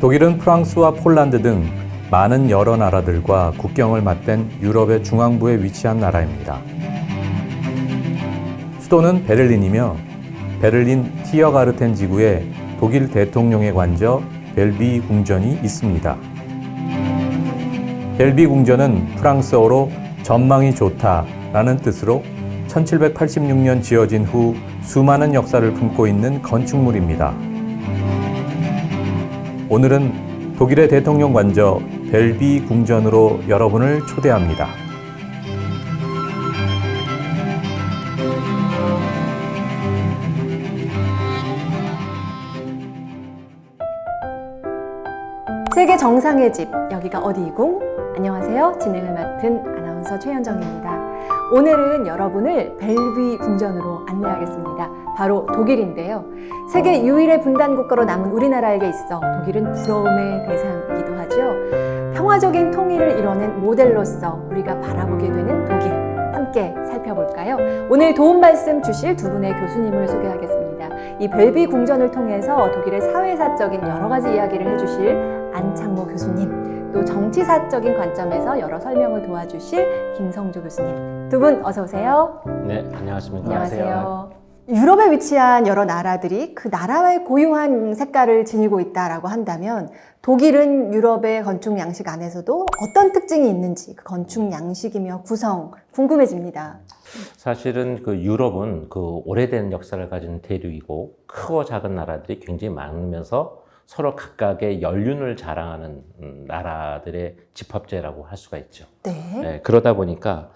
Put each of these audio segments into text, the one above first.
독일은 프랑스와 폴란드 등 많은 여러 나라들과 국경을 맞댄 유럽의 중앙부에 위치한 나라입니다. 수도는 베를린이며 베를린 티어가르텐 지구에 독일 대통령의 관저 벨비 궁전이 있습니다. 벨비 궁전은 프랑스어로 전망이 좋다라는 뜻으로 1786년 지어진 후 수많은 역사를 품고 있는 건축물입니다. 오늘은 독일의 대통령 관저 벨비 궁전으로 여러분을 초대합니다. 세계 정상의 집 여기가 어디이공? 안녕하세요. 진행을 맡은 아나운서 최현정입니다. 오늘은 여러분을 벨비 궁전으로 안내하겠습니다. 바로 독일인데요. 세계 유일의 분단 국가로 남은 우리나라에게 있어 독일은 부러움의 대상이기도 하죠. 평화적인 통일을 이뤄낸 모델로서 우리가 바라보게 되는 독일 함께 살펴볼까요? 오늘 도움 말씀 주실 두 분의 교수님을 소개하겠습니다. 이 벨비 궁전을 통해서 독일의 사회사적인 여러 가지 이야기를 해주실 안창모 교수님, 또 정치사적인 관점에서 여러 설명을 도와주실 김성조 교수님. 두 분 어서 오세요. 네, 안녕하십니까. 안녕하세요. 유럽에 위치한 여러 나라들이 그 나라의 고유한 색깔을 지니고 있다라고 한다면 독일은 유럽의 건축 양식 안에서도 어떤 특징이 있는지 그 건축 양식이며 구성 궁금해집니다. 사실은 그 유럽은 그 오래된 역사를 가진 대륙이고 크고 작은 나라들이 굉장히 많으면서 서로 각각의 연륜을 자랑하는 음, 나라들의 집합제라고 할 수가 있죠. 네. 네, 그러다 보니까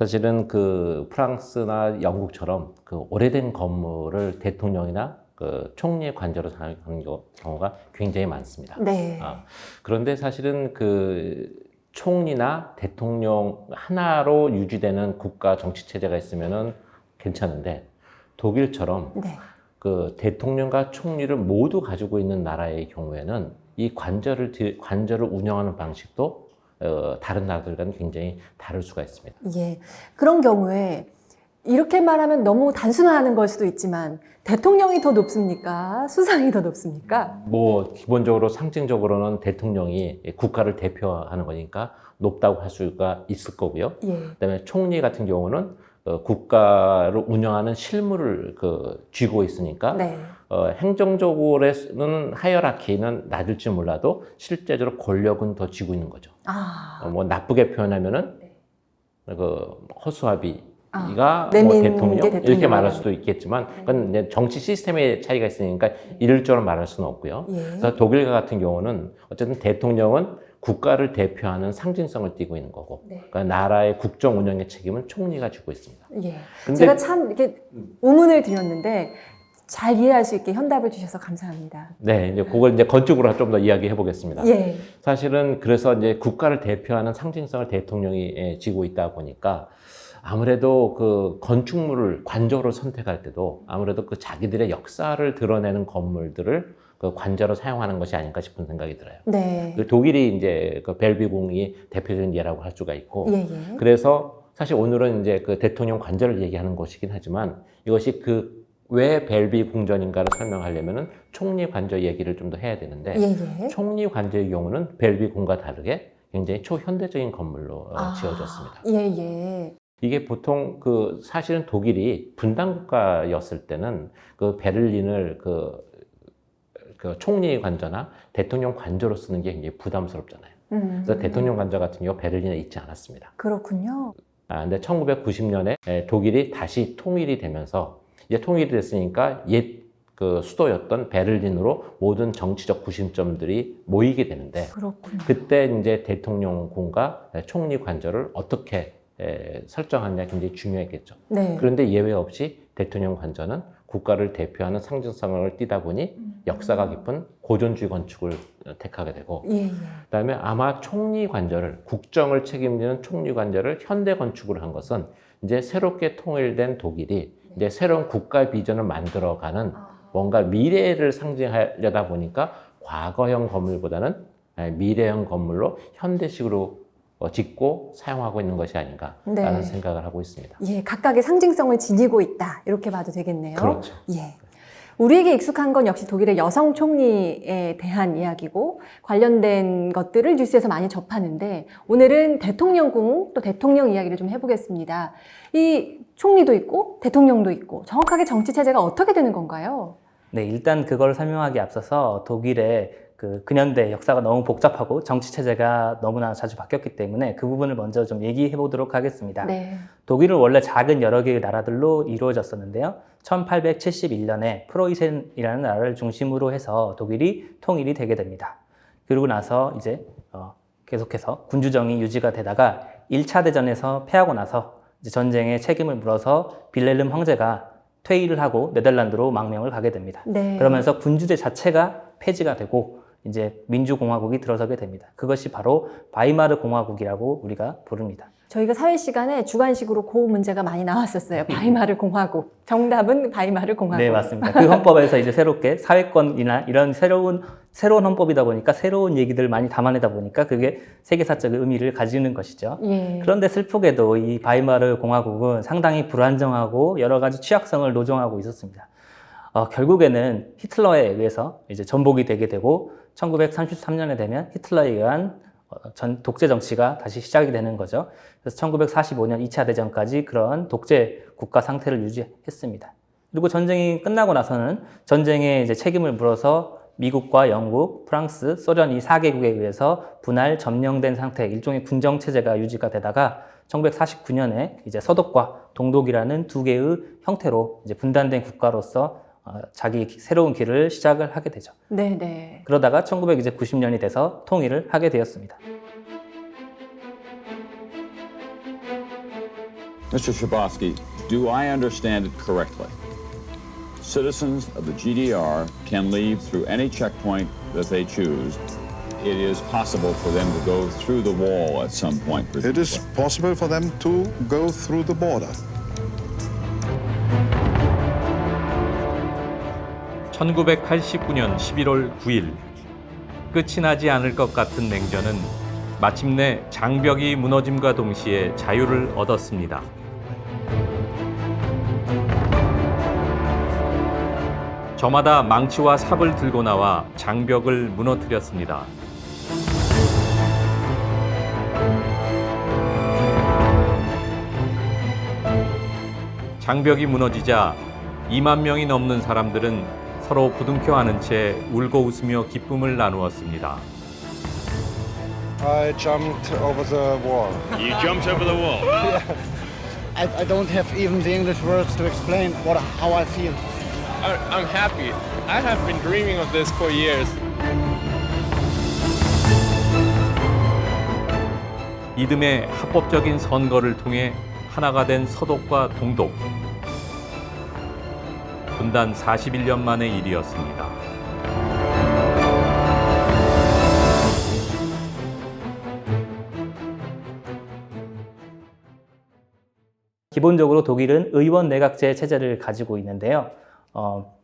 사실은 그 프랑스나 영국처럼 그 오래된 건물을 대통령이나 그 총리의 관저로 사용하는 경우- 경우가 굉장히 많습니다. 네. 아, 그런데 사실은 그 총리나 대통령 하나로 유지되는 국가 정치 체제가 있으면은 괜찮은데 독일처럼 네. 그 대통령과 총리를 모두 가지고 있는 나라의 경우에는 이 관절을 디- 관절을 운영하는 방식도 어, 다른 나라들과는 굉장히 다를 수가 있습니다. 예. 그런 경우에 이렇게 말하면 너무 단순화하는 걸 수도 있지만 대통령이 더 높습니까? 수상이 더 높습니까? 뭐 기본적으로 상징적으로는 대통령이 국가를 대표하는 거니까 높다고 할 수가 있을 거고요. 예. 그다음에 총리 같은 경우는 어, 국가를 운영하는 실무를 그 쥐고 있으니까 네. 어, 행정적으로는 하이어라키는 낮을지 몰라도 실제적으로 권력은 더 쥐고 있는 거죠. 아. 어, 뭐 나쁘게 표현하면은 그 허수아비가 아, 뭐 대통령 게 이렇게 대통령. 말할 수도 있겠지만 그건 이제 정치 시스템의 차이가 있으니까 이럴적으로 말할 수는 없고요. 예. 그래서 독일 같은 경우는 어쨌든 대통령은 국가를 대표하는 상징성을 띠고 있는 거고 네. 그러니까 나라의 국정 운영의 책임은 총리가 지고 있습니다. 예. 근데 제가 참 이렇게 의문을 드렸는데 잘 이해할 수 있게 현답을 주셔서 감사합니다. 네, 이제 그걸 이제 건축으로 좀 더 이야기해 보겠습니다. 예. 사실은 그래서 이제 국가를 대표하는 상징성을 대통령이 예, 지고 있다 보니까 아무래도 그 건축물을 관저로 선택할 때도 아무래도 그 자기들의 역사를 드러내는 건물들을 그 관저로 사용하는 것이 아닐까 싶은 생각이 들어요. 네. 그 독일이 이제 그 벨비궁이 대표적인 예라고 할 수가 있고 예, 예. 그래서 사실 오늘은 이제 그 대통령 관절을 얘기하는 것이긴 하지만 이것이 그 왜 벨비 궁전인가를 설명하려면은 총리 관저 얘기를 좀 더 해야 되는데 예, 예. 총리 관저의 경우는 벨비 궁과 다르게 굉장히 초현대적인 건물로 어, 아, 지어졌습니다. 예, 예. 이게 보통 그 사실은 독일이 분단 국가였을 때는 그 베를린을 그, 그 총리 관저나 대통령 관저로 쓰는 게 굉장히 부담스럽잖아요. 음. 그래서 대통령 관저 같은 경우 베를린에 있지 않았습니다. 그렇군요. 아, 근데 1990년에 독일이 다시 통일이 되면서 이제 통일이 됐으니까 옛 그 수도였던 베를린으로 모든 정치적 구심점들이 모이게 되는데 그렇군요. 그때 이제 대통령궁과 총리 관저를 어떻게 에, 설정하느냐 굉장히 중요했겠죠. 네. 그런데 예외 없이 대통령 관저는 국가를 대표하는 상징성을 띠다 보니 역사가 깊은 고전주의 건축을 택하게 되고 예, 예. 그다음에 아마 총리 관저를 국정을 책임지는 총리 관저를 현대 건축으로 한 것은 이제 새롭게 통일된 독일이 이제 새로운 국가 비전을 만들어가는 아. 뭔가 미래를 상징하려다 보니까 과거형 건물보다는 미래형 건물로 현대식으로 어, 짓고 사용하고 있는 것이 아닌가라는 네. 생각을 하고 있습니다. 예, 각각의 상징성을 지니고 있다. 이렇게 봐도 되겠네요. 그렇죠. 예. 우리에게 익숙한 건 역시 독일의 여성 총리에 대한 이야기고 관련된 것들을 뉴스에서 많이 접하는데 오늘은 대통령궁 또 대통령 이야기를 좀 해보겠습니다. 이 총리도 있고 대통령도 있고 정확하게 정치 체제가 어떻게 되는 건가요? 네, 일단 그걸 설명하기 앞서서 독일의 그 근현대 역사가 너무 복잡하고 정치 체제가 너무나 자주 바뀌었기 때문에 그 부분을 먼저 좀 얘기해 보도록 하겠습니다. 네. 독일은 원래 작은 여러 개의 나라들로 이루어졌었는데요. 1871년에 프로이센이라는 나라를 중심으로 해서 독일이 통일이 되게 됩니다. 그리고 나서 이제 어, 계속해서 군주정이 유지가 되다가 1차 대전에서 패하고 나서 이제 전쟁의 책임을 물어서 빌렐름 황제가 퇴위를 하고 네덜란드로 망명을 가게 됩니다. 네. 그러면서 군주제 자체가 폐지가 되고 이제 민주공화국이 들어서게 됩니다. 그것이 바로 바이마르 공화국이라고 우리가 부릅니다. 저희가 사회 시간에 주관식으로 그 문제가 많이 나왔었어요. 바이마르 공화국. 정답은 바이마르 공화국. 네, 맞습니다. 그 헌법에서 이제 새롭게 사회권이나 이런 새로운 새로운 헌법이다 보니까 새로운 얘기들 많이 담아내다 보니까 그게 세계사적 의미를 가지는 것이죠. 예. 그런데 슬프게도 이 바이마르 공화국은 상당히 불안정하고 여러 가지 취약성을 노정하고 있었습니다. 어, 결국에는 히틀러에 의해서 이제 전복이 되게 되고 1933년에 되면 히틀러에 의한 어, 전 독재 정치가 다시 시작이 되는 거죠. 그래서 1945년 2차 대전까지 그런 독재 국가 상태를 유지했습니다. 그리고 전쟁이 끝나고 나서는 전쟁에 이제 책임을 물어서 미국과 영국, 프랑스, 소련 이 4개국에 의해서 분할 점령된 상태, 일종의 군정 체제가 유지가 되다가 1949년에 이제 서독과 동독이라는 두 개의 형태로 이제 분단된 국가로서 어, 자기 새로운 길을 시작을 하게 되죠. 네, 네. 그러다가 1990년이 돼서 통일을 하게 되었습니다. Mr. Shabosky, do I understand it correctly? Citizens of the GDR can leave through any checkpoint that they choose. It is possible for them to go through the wall at some point. It is presumably. possible for them to go through the border. 1989년 11월 9일 끝이 나지 않을 것 같은 냉전은 마침내 장벽이 무너짐과 동시에 자유를 얻었습니다. 저마다 망치와 삽을 들고 나와 장벽을 무너뜨렸습니다. 장벽이 무너지자 2만 명이 넘는 사람들은 서로 부둥켜 안은 채 울고 웃으며 기쁨을 나누었습니다. I jumped over the wall. You jumped over the wall. I, I don't have even the English words to explain what how I feel. I, I'm happy. I have been dreaming of this for years. 이듬해 합법적인 선거를 통해 하나가 된 서독과 동독. 분단 41년 만의 일이었습니다. 기본적으로 독일은 의원 내각제 체제를 가지고 있는데요. 어,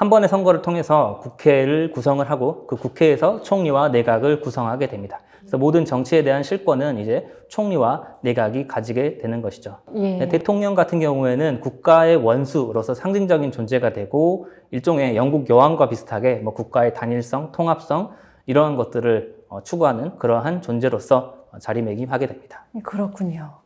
한 번의 선거를 통해서 국회를 구성을 하고 그 국회에서 총리와 내각을 구성하게 됩니다. 그래서 모든 정치에 대한 실권은 이제 총리와 내각이 가지게 되는 것이죠. 예. 네, 대통령 같은 경우에는 국가의 원수로서 상징적인 존재가 되고 일종의 영국 여왕과 비슷하게 뭐 국가의 단일성, 통합성 이러한 것들을 어, 추구하는 그러한 존재로서 어, 자리매김하게 됩니다. 그렇군요.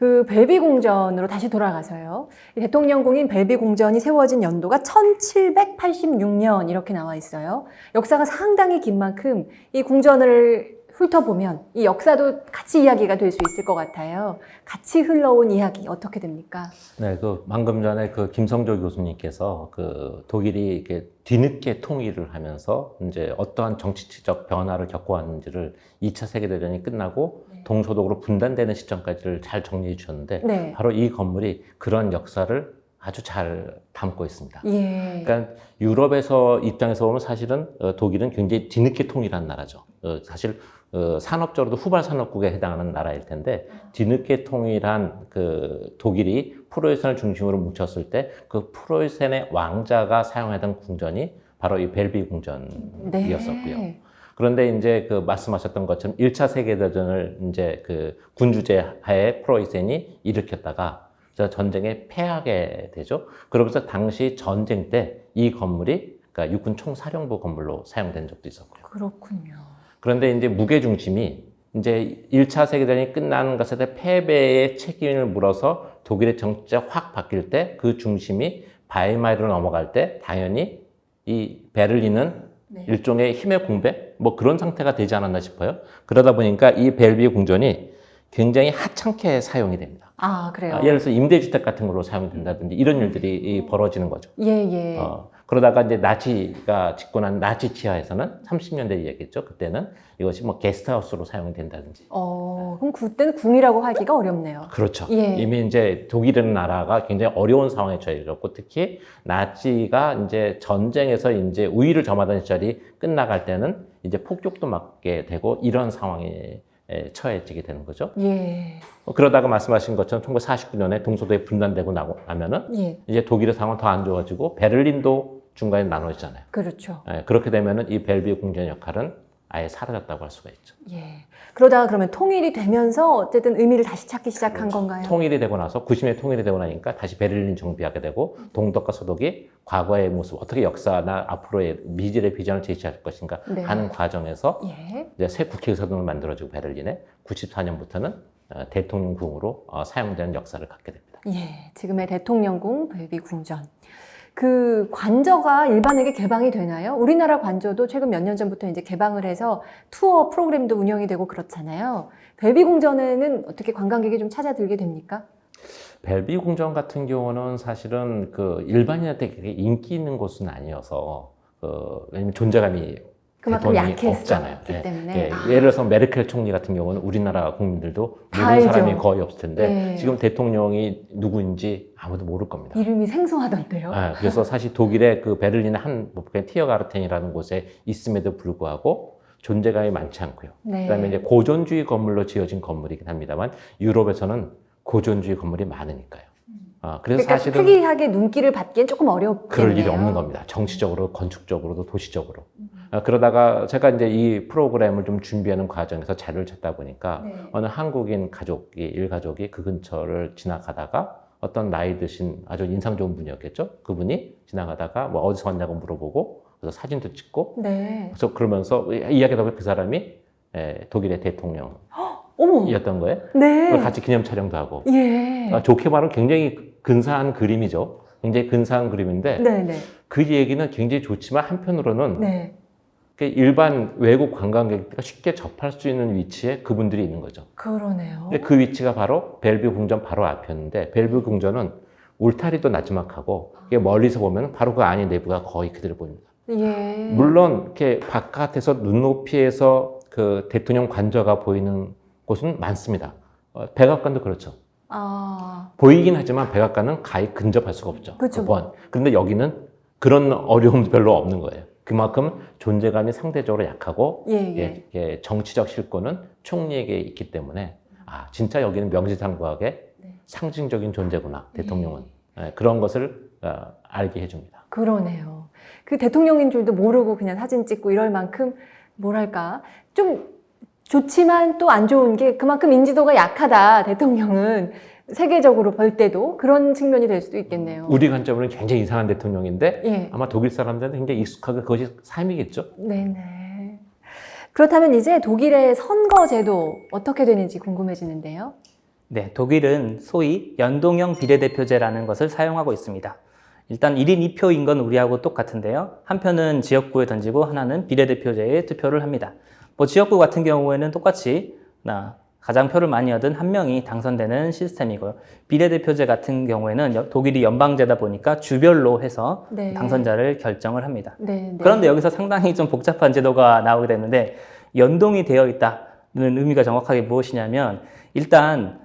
그 벨비 궁전으로 다시 돌아가서요. 이 대통령궁인 벨비 궁전이 세워진 연도가 1786년 이렇게 나와 있어요. 역사가 상당히 긴 만큼 이 궁전을 훑어보면 이 역사도 같이 이야기가 될 수 있을 것 같아요. 같이 흘러온 이야기 어떻게 됩니까? 네, 그 방금 전에 그 김성조 교수님께서 그 독일이 이렇게 뒤늦게 통일을 하면서 이제 어떠한 정치적 변화를 겪어왔는지를 2차 세계 대전이 끝나고 동서독으로 분단되는 시점까지를 잘 정리해 주셨는데 네. 바로 이 건물이 그런 역사를 아주 잘 담고 있습니다. 예. 그러니까 유럽에서 입장에서 보면 사실은 어, 독일은 굉장히 뒤늦게 통일한 나라죠. 어, 사실 어, 산업적으로도 후발 산업국에 해당하는 나라일 텐데 뒤늦게 통일한 그 독일이 프로이센을 중심으로 뭉쳤을 때 그 프로이센의 왕자가 사용하던 궁전이 바로 이 벨비 궁전이었었고요. 네. 그런데 이제 그 말씀하셨던 것처럼 1차 세계대전을 이제 그 군주제 하에 프로이센이 일으켰다가 저 전쟁에 패하게 되죠. 그러면서 당시 전쟁 때 이 건물이 그러니까 육군 총사령부 건물로 사용된 적도 있었고요. 그렇군요. 그런데 이제 무게 중심이 이제 1차 세계대전이 끝나는 것에 대해 패배의 책임을 물어서 독일의 정치가 확 바뀔 때 그 중심이 바이마르로 넘어갈 때 당연히 이 베를린은 네. 일종의 힘의 공백 뭐 그런 상태가 되지 않았나 싶어요. 그러다 보니까 이 벨비에 궁전이 굉장히 하찮게 사용이 됩니다. 아, 그래요? 아, 예를 들어서 임대주택 같은 걸로 사용이 된다든지 이런 일들이 이 벌어지는 거죠. 예, 예. 어, 그러다가 이제 나치가 집권한 나치 치하에서는 30년대 얘기했죠. 그때는 이것이 뭐 게스트하우스로 사용이 된다든지. 어, 그럼 그때는 궁이라고 하기가 어렵네요. 그렇죠. 예. 이미 이제 독일이라는 나라가 굉장히 어려운 상황에 처해 있었고 특히 나치가 이제 전쟁에서 이제 우위를 점하던 시절이 끝나갈 때는 이제 폭격도 맞게 되고 이런 상황에 에, 처해지게 되는 거죠. 예. 어, 그러다가 말씀하신 것처럼 1949년에 동서도에 분단되고 나고 나면은 예. 이제 독일의 상황 더 안 좋아지고 베를린도 중간에 나눠지잖아요. 그렇죠. 예, 그렇게 되면은 이 벨비에 궁전 역할은 아예 사라졌다고 할 수가 있죠. 예. 그러다가 그러면 통일이 되면서 어쨌든 의미를 다시 찾기 시작한 그렇죠. 건가요? 통일이 되고 나서 90년에 통일이 되고 나니까 다시 베를린 정비하게 되고 동독과 서독이 과거의 모습 어떻게 역사나 앞으로의 미래의 비전을 제시할 것인가 네. 하는 과정에서 예. 이제 새 국회의사당을 만들어지고 베를린에 94년부터는 어, 대통령궁으로 어, 사용되는 역사를 갖게 됩니다. 예. 지금의 대통령궁 벨비 궁전. 그 관저가 일반에게 개방이 되나요? 우리나라 관저도 최근 몇 년 전부터 이제 개방을 해서 투어 프로그램도 운영이 되고 그렇잖아요. 벨비 궁전에는 어떻게 관광객이 좀 찾아들게 됩니까? 벨비 궁전 같은 경우는 사실은 그 일반인한테 인기 있는 곳은 아니어서 그 왜냐면 존재감이 그만큼 약했었기. 예. 때문에. 예, 아. 예를 들어서 메르켈 총리 같은 경우는 우리나라 국민들도 다 모르는 알죠. 사람이 거의 없을 텐데 네. 지금 대통령이 누구인지 아무도 모를 겁니다. 이름이 생소하던데요. 예, 그래서 사실 독일의 그 베를린의 한 뭐, 티어가르텐이라는 곳에 있음에도 불구하고 존재감이 많지 않고요. 네. 그다음에 이제 고전주의 건물로 지어진 건물이긴 합니다만 유럽에서는 고전주의 건물이 많으니까요. 아, 그래서 그러니까 사실은 특이하게 눈길을 받기엔 조금 어렵겠네요. 그럴 일이 없는 겁니다. 정치적으로, 건축적으로도, 도시적으로. 아, 그러다가 제가 이제 이 프로그램을 좀 준비하는 과정에서 자료를 찾다 보니까 네. 어느 한국인 가족이, 일가족이 그 근처를 지나가다가 어떤 나이 드신 아주 인상 좋은 분이었겠죠? 그분이 지나가다가 뭐 어디서 왔냐고 물어보고 그래서 사진도 찍고 네. 그래서 그러면서 이야기하다 보니 그 사람이 에, 독일의 대통령 이었던 어머. 거예요. 네. 같이 기념 촬영도 하고. 예. 아, 좋게 말하면 굉장히 근사한 그림이죠. 굉장히 근사한 그림인데 네, 네. 그 얘기는 굉장히 좋지만 한편으로는 네. 그 일반 외국 관광객들이 쉽게 접할 수 있는 위치에 그분들이 있는 거죠. 그러네요. 근데 그 위치가 바로 벨뷰 궁전 바로 앞이었는데 벨뷰 궁전은 울타리도 나지막하고 이게 멀리서 보면 바로 그 안의 내부가 거의 그대로 보입니다. 예. 물론 이렇게 바깥에서 눈높이에서 그 대통령 관저가 보이는 곳은 많습니다. 어, 백악관도 그렇죠. 아. 보이긴 하지만 백악관은 가히 근접할 수가 없죠. 그쵸. 그 번. 그런데 여기는 그런 어려움도 별로 없는 거예요. 그만큼 존재감이 상대적으로 약하고 예, 예. 예, 예, 정치적 실권은 총리에게 있기 때문에 아 진짜 여기는 명지상부하게 네. 상징적인 존재구나 대통령은 예, 그런 것을 어, 알게 해줍니다. 그러네요. 그 대통령인 줄도 모르고 그냥 사진 찍고 이럴 만큼 뭐랄까 좀 좋지만 또 안 좋은 게 그만큼 인지도가 약하다 대통령은 세계적으로 볼 때도 그런 측면이 될 수도 있겠네요. 우리 관점으로는 굉장히 이상한 대통령인데 예. 아마 독일 사람들은 굉장히 익숙하게 그것이 삶이겠죠. 네네. 그렇다면 이제 독일의 선거 제도 어떻게 되는지 궁금해지는데요. 네, 독일은 소위 연동형 비례대표제라는 것을 사용하고 있습니다. 일단 1인 2표인 건 우리하고 똑같은데요. 한 표는 지역구에 던지고 하나는 비례대표제에 투표를 합니다. 뭐 지역구 같은 경우에는 똑같이 나 가장 표를 많이 얻은 한 명이 당선되는 시스템이고요. 비례대표제 같은 경우에는 여- 독일이 연방제다 보니까 주별로 해서 네. 당선자를 결정을 합니다. 네. 네. 그런데 여기서 상당히 좀 복잡한 제도가 나오게 되는데 연동이 되어 있다는 의미가 정확하게 무엇이냐면 일단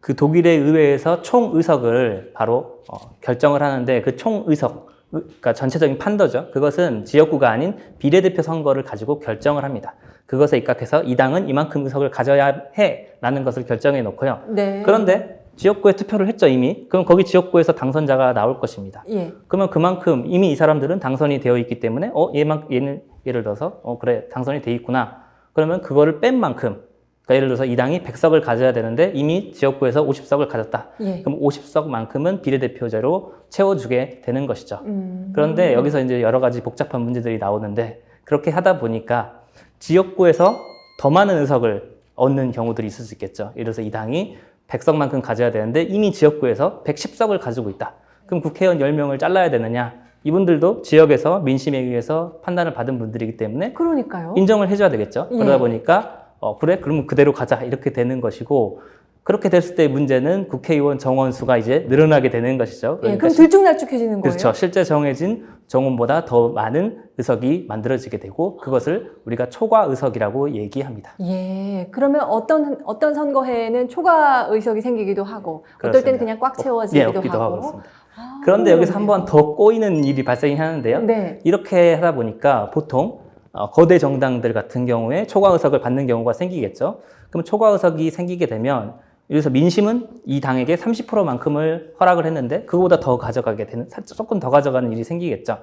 그 독일의 의회에서 총의석을 바로 어, 결정을 하는데 그 총의석 그러니까 전체적인 판도죠. 그것은 지역구가 아닌 비례대표 선거를 가지고 결정을 합니다. 그것에 입각해서 이 당은 이만큼 의석을 가져야 해라는 것을 결정해 놓고요. 네. 그런데 지역구에 투표를 했죠 이미. 그럼 거기 지역구에서 당선자가 나올 것입니다. 예. 그러면 그만큼 이미 이 사람들은 당선이 되어 있기 때문에 어 얘만 얘는 예를 들어서 어 그래 당선이 돼 있구나. 그러면 그거를 뺀 만큼 그러니까 예를 들어서 이 당이 100석을 가져야 되는데 이미 지역구에서 50석을 가졌다. 예. 그럼 50석만큼은 비례대표제로 채워주게 되는 것이죠. 음. 그런데 여기서 이제 여러 가지 복잡한 문제들이 나오는데 그렇게 하다 보니까 지역구에서 더 많은 의석을 얻는 경우들이 있을 수 있겠죠. 예를 들어서 이 당이 100석만큼 가져야 되는데 이미 지역구에서 110석을 가지고 있다. 그럼 국회의원 10명을 잘라야 되느냐? 이분들도 지역에서 민심에 의해서 판단을 받은 분들이기 때문에 그러니까요. 인정을 해줘야 되겠죠. 예. 그러다 보니까 어, 그래 그러면 그대로 가자 이렇게 되는 것이고 그렇게 됐을 때 문제는 국회의원 정원 수가 이제 늘어나게 되는 것이죠. 예, 그러니까 그럼 실- 들쭉날쭉해지는 거예요. 그렇죠. 실제 정해진 정원보다 더 많은 의석이 만들어지게 되고 그것을 우리가 초과 의석이라고 얘기합니다. 예, 그러면 어떤 어떤 선거회에는 초과 의석이 생기기도 하고 어떨 그렇습니다. 때는 그냥 꽉 예, 채워지기도 없기도 하고. 그렇습니다. 아, 그런데 여기서 흥미롭네요. 한번 더 꼬이는 일이 발생이 하는데요. 네. 이렇게 하다 보니까 보통 어, 거대 정당들 같은 경우에 초과 의석을 받는 경우가 생기겠죠. 그럼 초과 의석이 생기게 되면 여기서 민심은 이 당에게 30%만큼을 허락을 했는데 그거보다 더 가져가게 되는 살짝 조금 더 가져가는 일이 생기겠죠.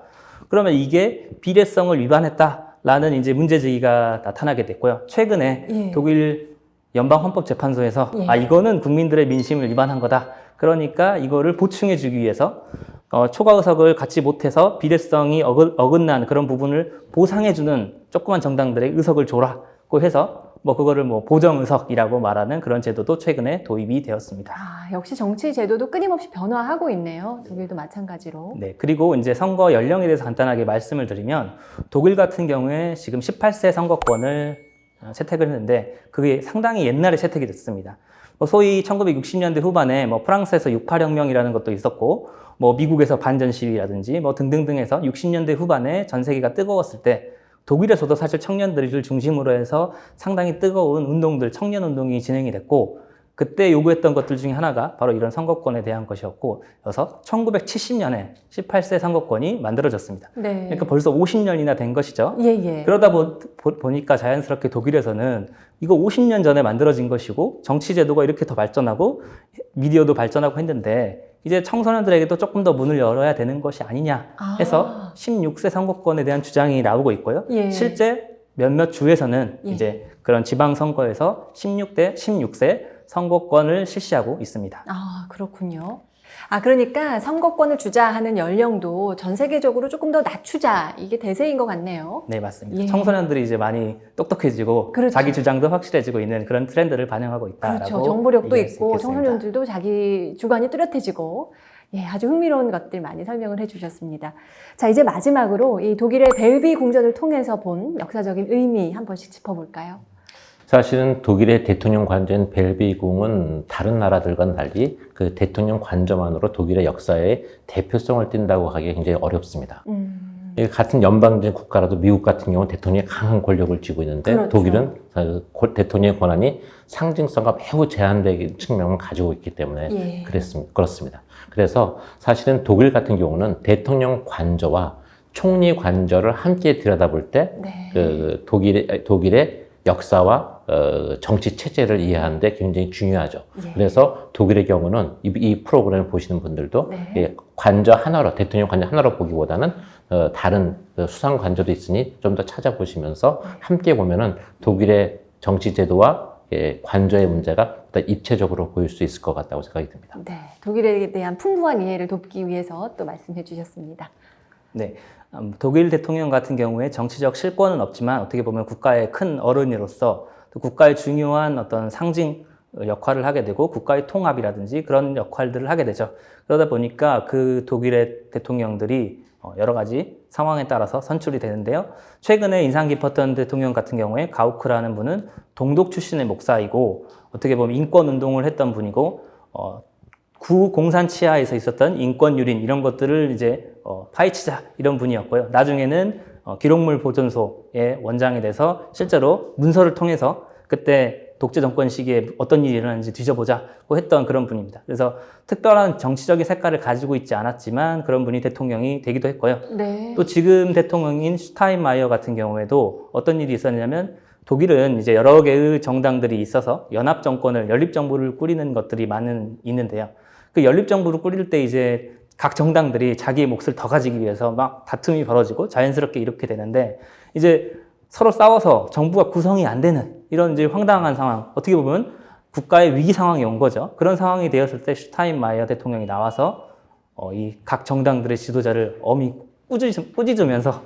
그러면 이게 비례성을 위반했다라는 이제 문제 제기가 나타나게 됐고요. 최근에 예. 독일 연방 헌법 재판소에서 예. 아 이거는 국민들의 민심을 위반한 거다. 그러니까 이거를 보충해 주기 위해서 어, 초과 의석을 갖지 못해서 비례성이 어긋, 어긋난 그런 부분을 보상해 주는 조그만 정당들의 의석을 줘라고 해서 뭐 그거를 뭐 보정 의석이라고 말하는 그런 제도도 최근에 도입이 되었습니다. 아, 역시 정치 제도도 끊임없이 변화하고 있네요. 독일도 마찬가지로. 네, 그리고 이제 선거 연령에 대해서 간단하게 말씀을 드리면 독일 같은 경우에 지금 18세 선거권을 어, 채택을 했는데 그게 상당히 옛날에 채택이 됐습니다. 뭐 소위 1960년대 후반에 뭐 프랑스에서 68혁명이라는 것도 있었고 뭐 미국에서 반전 시위라든지 뭐 등등등해서 60년대 후반에 전 세계가 뜨거웠을 때 독일에서도 사실 청년들을 중심으로 해서 상당히 뜨거운 운동들, 청년 운동이 진행이 됐고 그때 요구했던 것들 중에 하나가 바로 이런 선거권에 대한 것이었고, 그래서 1970년에 18세 선거권이 만들어졌습니다. 네. 그러니까 벌써 50년이나 된 것이죠. 예, 예. 그러다 보, 니까 자연스럽게 독일에서는 이거 50년 전에 만들어진 것이고 정치 제도가 이렇게 더 발전하고 미디어도 발전하고 했는데 이제 청소년들에게도 조금 더 문을 열어야 되는 것이 아니냐 아. 해서 16세 선거권에 대한 주장이 나오고 있고요. 예. 실제 몇몇 주에서는 예. 이제 그런 지방 선거에서 16대 16세 선거권을 실시하고 있습니다. 아, 그렇군요. 아, 그러니까 선거권을 주자 하는 연령도 전 세계적으로 조금 더 낮추자. 이게 대세인 것 같네요. 네, 맞습니다. 예. 청소년들이 이제 많이 똑똑해지고 그렇죠. 자기 주장도 확실해지고 있는 그런 트렌드를 반영하고 있다라고 그렇죠. 정보력도 있고. 청소년들도 자기 주관이 뚜렷해지고 예, 아주 흥미로운 것들 많이 설명을 해주셨습니다. 자, 이제 마지막으로 이 독일의 벨비 궁전을 통해서 본 역사적인 의미 한 번씩 짚어볼까요? 사실은 독일의 대통령 관저인 벨비궁은 다른 나라들과는 달리 그 대통령 관저만으로 독일의 역사에 대표성을 띈다고 하기 굉장히 어렵습니다. 음, 이 같은 연방제 국가라도 미국 같은 경우는 대통령이 강한 권력을 쥐고 있는데 그렇죠. 독일은 대통령의 권한이 상징성과 매우 제한된 측면을 가지고 있기 때문에 예. 그랬습니다. 그렇습니다. 그래서 사실은 독일 같은 경우는 대통령 관저와 총리 관저를 함께 들여다볼 때 네. 그 독일의 독일의 역사와 어, 정치 체제를 이해하는데 굉장히 중요하죠. 예. 그래서 독일의 경우는 이, 이 프로그램을 보시는 분들도 네. 예, 관저 하나로 대통령 관저 하나로 보기보다는 어, 다른 그 수상 관저도 있으니 좀 더 찾아보시면서 함께 보면은 독일의 정치 제도와 예, 관저의 문제가 더 입체적으로 보일 수 있을 것 같다고 생각이 듭니다. 네, 독일에 대한 풍부한 이해를 돕기 위해서 또 말씀해 주셨습니다. 네. 음, 독일 대통령 같은 경우에 정치적 실권은 없지만 어떻게 보면 국가의 큰 어른으로서 또 국가의 중요한 어떤 상징 역할을 하게 되고 국가의 통합이라든지 그런 역할들을 하게 되죠. 그러다 보니까 그 독일의 대통령들이 어, 여러 가지 상황에 따라서 선출이 되는데요. 최근에 인상 깊었던 대통령 같은 경우에 가우크라는 분은 동독 출신의 목사이고 어떻게 보면 인권 운동을 했던 분이고 어, 구 공산 치하에서 있었던 인권 유린 이런 것들을 이제 어, 파헤치자 이런 분이었고요. 나중에는 어, 기록물 보존소의 원장이 돼서 실제로 문서를 통해서 그때 독재 정권 시기에 어떤 일이 일어났는지 뒤져보자고 했던 그런 분입니다. 그래서 특별한 정치적인 색깔을 가지고 있지 않았지만 그런 분이 대통령이 되기도 했고요. 네. 또 지금 대통령인 슈타인마이어 같은 경우에도 어떤 일이 있었냐면 독일은 이제 여러 개의 정당들이 있어서 연합 정권을 연립 정부를 꾸리는 것들이 많은 있는데요. 그 연립 정부를 꾸릴 때 이제 각 정당들이 자기의 몫을 더 가지기 위해서 막 다툼이 벌어지고 자연스럽게 이렇게 되는데 이제 서로 싸워서 정부가 구성이 안 되는 이런 이제 황당한 상황. 어떻게 보면 국가의 위기 상황이 온 거죠. 그런 상황이 되었을 때 슈타인마이어 대통령이 나와서 어, 이 각 정당들의 지도자를 엄히 꾸짖, 꾸짖으면서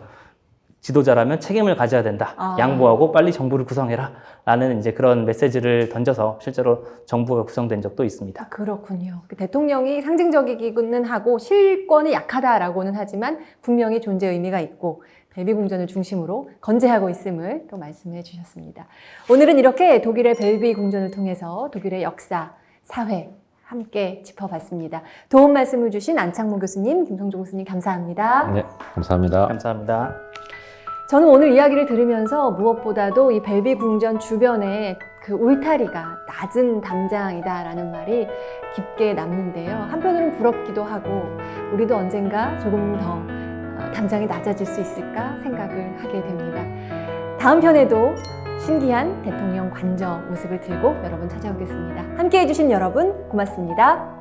지도자라면 책임을 가져야 된다. 아. 양보하고 빨리 정부를 구성해라. 라는 이제 그런 메시지를 던져서 실제로 정부가 구성된 적도 있습니다. 그렇군요. 그 대통령이 상징적이기는 하고 실권이 약하다라고는 하지만 분명히 존재 의미가 있고 벨비 궁전을 중심으로 건재하고 있음을 또 말씀해 주셨습니다. 오늘은 이렇게 독일의 벨비 궁전을 통해서 독일의 역사, 사회 함께 짚어봤습니다. 도움 말씀을 주신 안창모 교수님, 김성종 교수님 감사합니다. 네, 감사합니다. 감사합니다. 저는 오늘 이야기를 들으면서 무엇보다도 이 벨비 궁전 주변에 그 울타리가 낮은 담장이다라는 말이 깊게 남는데요. 한편으로는 부럽기도 하고 우리도 언젠가 조금 더 어, 담장이 낮아질 수 있을까 생각을 하게 됩니다. 다음 편에도 신기한 대통령 관저 모습을 들고 여러분 찾아오겠습니다. 함께 해주신 여러분 고맙습니다.